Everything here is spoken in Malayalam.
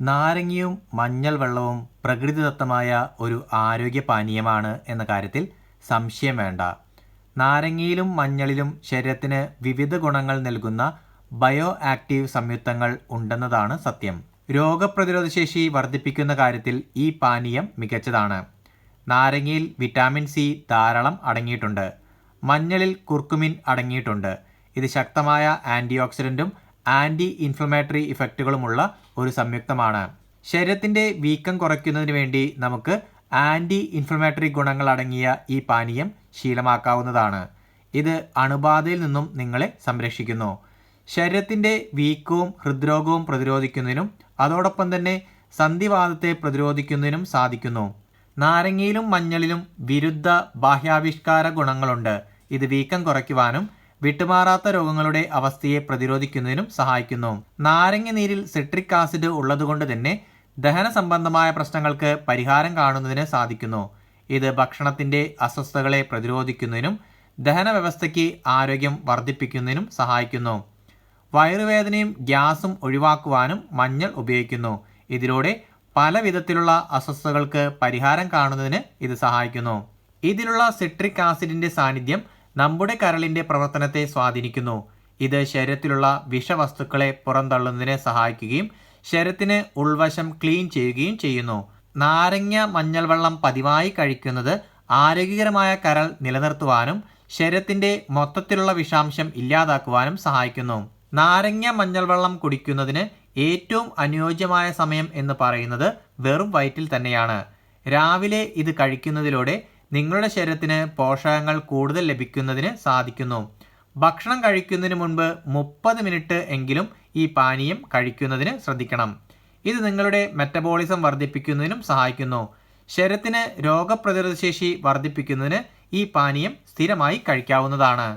നാരങ്ങയും മഞ്ഞൾ വെള്ളവും പ്രകൃതിദത്തമായ ഒരു ആരോഗ്യ പാനീയമാണ് എന്ന കാര്യത്തിൽ സംശയം വേണ്ട. നാരങ്ങയിലും മഞ്ഞളിലും ശരീരത്തിന് വിവിധ ഗുണങ്ങൾ നൽകുന്ന ബയോ ആക്റ്റീവ് സംയുക്തങ്ങൾ ഉണ്ടെന്നതാണ് സത്യം. രോഗപ്രതിരോധ ശേഷി വർദ്ധിപ്പിക്കുന്ന കാര്യത്തിൽ ഈ പാനീയം മികച്ചതാണ്. നാരങ്ങയിൽ വിറ്റാമിൻ സി ധാരാളം അടങ്ങിയിട്ടുണ്ട്. മഞ്ഞളിൽ കുർക്കുമിൻ അടങ്ങിയിട്ടുണ്ട്. ഇത് ശക്തമായ ആന്റി ഓക്സിഡന്റും ആന്റി ഇൻഫ്ലമേറ്ററി ഇഫക്റ്റുകളുമുള്ള ഒരു സംയുക്തമാണ്. ശരീരത്തിന്റെ വീക്കം കുറയ്ക്കുന്നതിന് വേണ്ടി നമുക്ക് ആന്റി ഇൻഫ്ലമേറ്ററി ഗുണങ്ങൾ അടങ്ങിയ ഈ പാനീയം ശീലമാക്കാവുന്നതാണ്. ഇത് അണുബാധയിൽ നിന്നും നിങ്ങളെ സംരക്ഷിക്കുന്നു. ശരീരത്തിന്റെ വീക്കവും ഹൃദ്രോഗവും പ്രതിരോധിക്കുന്നതിനും അതോടൊപ്പം തന്നെ സന്ധിവാദത്തെ പ്രതിരോധിക്കുന്നതിനും സാധിക്കുന്നു. നാരങ്ങയിലും മഞ്ഞളിലും വിരുദ്ധ ബാഹ്യാവിഷ്കാര ഗുണങ്ങളുണ്ട്. ഇത് വീക്കം കുറയ്ക്കുവാനും വിട്ടുമാറാത്ത രോഗങ്ങളുടെ അവസ്ഥയെ പ്രതിരോധിക്കുന്നതിനും സഹായിക്കുന്നു. നാരങ്ങ നീരിൽ സിട്രിക് ആസിഡ് ഉള്ളതുകൊണ്ട് തന്നെ ദഹന സംബന്ധമായ പ്രശ്നങ്ങൾക്ക് പരിഹാരം കാണുന്നതിന് സാധിക്കുന്നു. ഇത് ഭക്ഷണത്തിന്റെ അസ്വസ്ഥതകളെ പ്രതിരോധിക്കുന്നതിനും ദഹന വ്യവസ്ഥയ്ക്ക് ആരോഗ്യം വർദ്ധിപ്പിക്കുന്നതിനും സഹായിക്കുന്നു. വയറുവേദനയും ഗ്യാസും ഒഴിവാക്കുവാനും മഞ്ഞൾ ഉപയോഗിക്കുന്നു. ഇതിലൂടെ പല വിധത്തിലുള്ള അസ്വസ്ഥതകൾക്ക് പരിഹാരം കാണുന്നതിന് ഇത് സഹായിക്കുന്നു. ഇതിലുള്ള സിട്രിക് ആസിഡിന്റെ സാന്നിധ്യം നമ്മുടെ കരളിന്റെ പ്രവർത്തനത്തെ സ്വാധീനിക്കുന്നു. ഇത് ശരീരത്തിലുള്ള വിഷവസ്തുക്കളെ പുറന്തള്ളുന്നതിനെ സഹായിക്കുകയും ശരീരത്തിന് ഉൾവശം ക്ലീൻ ചെയ്യുകയും ചെയ്യുന്നു. നാരങ്ങ മഞ്ഞൾ വെള്ളം പതിവായി കഴിക്കുന്നത് ആരോഗ്യകരമായ കരൾ നിലനിർത്തുവാനും ശരീരത്തിന്റെ മൊത്തത്തിലുള്ള വിഷാംശം ഇല്ലാതാക്കുവാനും സഹായിക്കുന്നു. നാരങ്ങ മഞ്ഞൾ വെള്ളം കുടിക്കുന്നതിന് ഏറ്റവും അനുയോജ്യമായ സമയം എന്ന് പറയുന്നത് വെറും വയറ്റിൽ തന്നെയാണ്. രാവിലെ ഇത് കഴിക്കുന്നതിലൂടെ നിങ്ങളുടെ ശരീരത്തിന് പോഷകങ്ങൾ കൂടുതൽ ലഭിക്കുന്നതിന് സാധിക്കുന്നു. ഭക്ഷണം കഴിക്കുന്നതിന് മുൻപ് മുപ്പത് മിനിറ്റ് എങ്കിലും ഈ പാനീയം കഴിക്കുന്നതിന് ശ്രദ്ധിക്കണം. ഇത് നിങ്ങളുടെ മെറ്റബോളിസം വർദ്ധിപ്പിക്കുന്നതിനും സഹായിക്കുന്നു. ശരീരത്തിന് രോഗപ്രതിരോധശേഷി വർദ്ധിപ്പിക്കുന്നതിന് ഈ പാനീയം സ്ഥിരമായി കഴിക്കാവുന്നതാണ്.